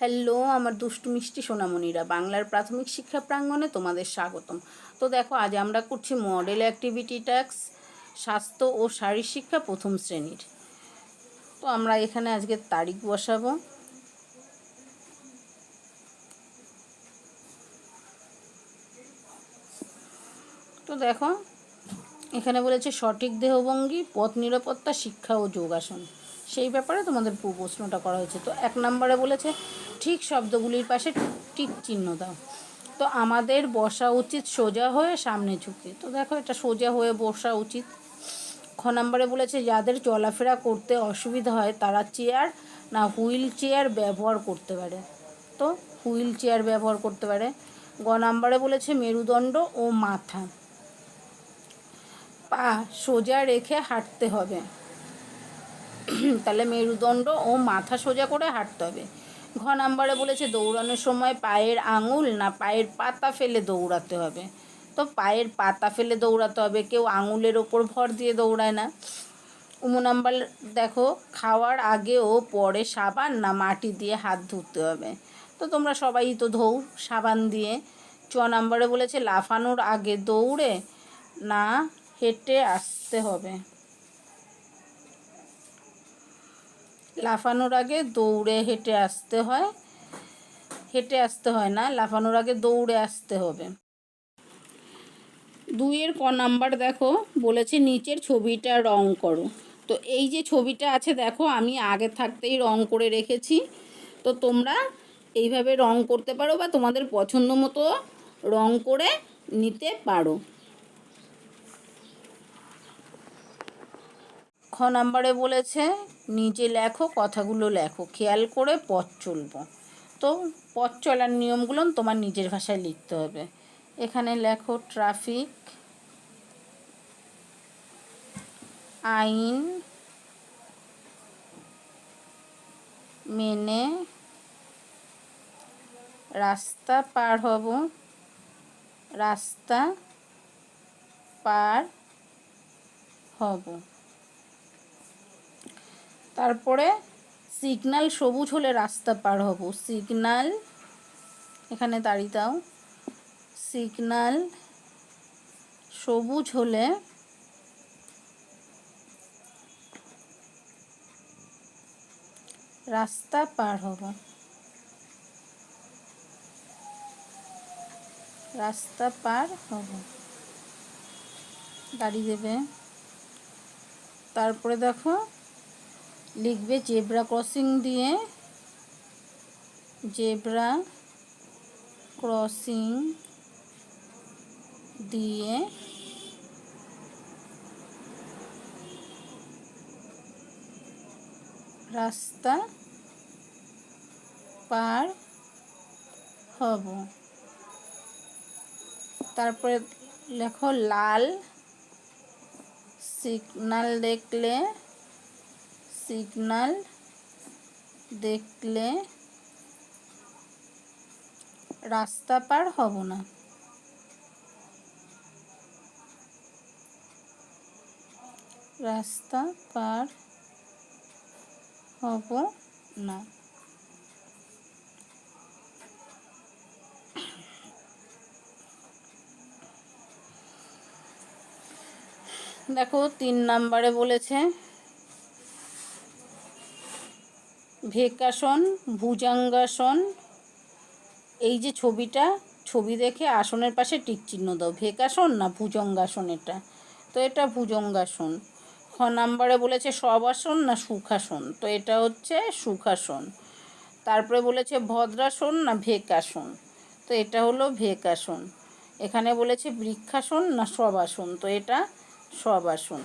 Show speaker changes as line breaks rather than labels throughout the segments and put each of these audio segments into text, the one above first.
Hello, আমার দুষ্টু মিষ্টি সোনামণিরা। বাংলার প্রাথমিক শিক্ষা প্রাঙ্গণে তোমাদের স্বাগতম। তো দেখো, আজ আমরা করছি মডেল অ্যাক্টিভিটি ট্যাক্স স্বাস্থ্য ও শারীর শিক্ষা প্রথম শ্রেণির। তো আমরা এখানে আজকে তারিখ বসাবো। তো দেখো, এখানে বলেছে সঠিক দেহভঙ্গি, পথ নিরাপত্তা, শিক্ষা ও যোগাসন। সেই ব্যাপারে তোমাদের প্রশ্নটা করা হয়েছে। তো এক নম্বরে বলেছে, ঠিক শব্দগুলির পাশে টিক চিহ্ন দাও। তো আমাদের বসা উচিত সোজা হয়ে সামনে ঝুঁকে। তো দেখো এটা সোজা হয়ে বসা উচিত। খ নম্বরে বলেছে, যাদের চলাফেরা করতে অসুবিধা হয় তারা চেয়ার না হুইল চেয়ার ব্যবহার করতে পারে। তো হুইল চেয়ার ব্যবহার করতে পারে। গ নম্বরে বলেছে, মেরুদণ্ড ও মাথা। পা সোজা রেখে হাঁটতে হবে। তাহলে মেরুদণ্ড ও মাথা সোজা করে হাঁটতে হবে। ঘ নাম্বারে বলেছে, দৌড়ানোর সময় পায়ের আঙুল না পায়ের পাতা ফেলে দৌড়াতে হবে। তো পায়ের পাতা ফেলে দৌড়াতে হবে, কেউ আঙুলের ওপর ভর দিয়ে দৌড়ায় না। উমু নাম্বার, দেখো, খাওয়ার আগে ও পরে সাবান না মাটি দিয়ে হাত ধুতে হবে। তো তোমরা সবাই তো ধৌ সাবান দিয়ে। চ নাম্বারে বলেছে, লাফানোর আগে দৌড়ে না হেঁটে আসতে হবে। লাফানোর আগে দৌড়ে হেঁটে আসতে হয়। হেঁটে আসতে হয় না, লাফানোর আগে দৌড়ে আসতে হবে। দুইয়ের ক নাম্বার দেখো, বলেছে নিচের ছবিটা রং করো। তো এই যে ছবিটা আছে দেখো, আমি আগে থাকতেই রং করে রেখেছি। তো তোমরা এইভাবে রং করতে পারো বা তোমাদের পছন্দ মতো রং করে নিতে পারো। খ নাম্বারে বলেছে, নিজে লেখো, কথাগুলো লেখো, খেয়াল করে পথ চলবো। তো পথ চলার নিয়মগুলো তোমার নিজের ভাষায় লিখতে হবে। এখানে লেখো, ট্রাফিক, আইন মেনে রাস্তা পার হব, রাস্তা পার হব। তারপরে সিগনাল সবুজ হলে রাস্তা পার হব। সিগনাল এখানে দাঁড়িয়ে দাও। সিগনাল সবুজ হলে রাস্তা পার হব। রাস্তা পার হব। গাড়ি দেবে। তারপরে দেখো লিখবে জেব্রা ক্রসিং দিয়ে, জেব্রা ক্রসিং দিয়ে রাস্তা পার হব। তারপরে লেখো লাল, সিগনাল দেখলে সিগনাল দেখলে রাস্তা পার হব না। রাস্তা পার হব না। দেখো তিন নাম্বারে বলেছে ভেকাসন, ভুজাঙ্গাসন, এই যে ছবিটা, ছবি দেখে আসনের পাশে টিক চিহ্ন দাও। ভেকাসন না ভুজঙ্গাসন এটা? তো এটা ভুজঙ্গাসন। খ নাম্বারে বলেছে সবাসন না সুখাসন? তো এটা হচ্ছে সুখাসন। তারপরে বলেছে ভদ্রাসন না ভেকাসন? তো এটা হলো ভেকাসন। এখানে বলেছে বৃক্ষাসন না সবাসন? তো এটা সবাসন।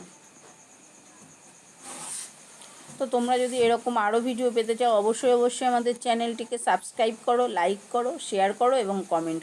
তো তোমরা যদি এরকম আরও ভিডিও পেতে চাও, অবশ্যই অবশ্যই আমাদের চ্যানেলটিকে সাবস্ক্রাইব করো লাইক করো শেয়ার করো এবং কমেন্ট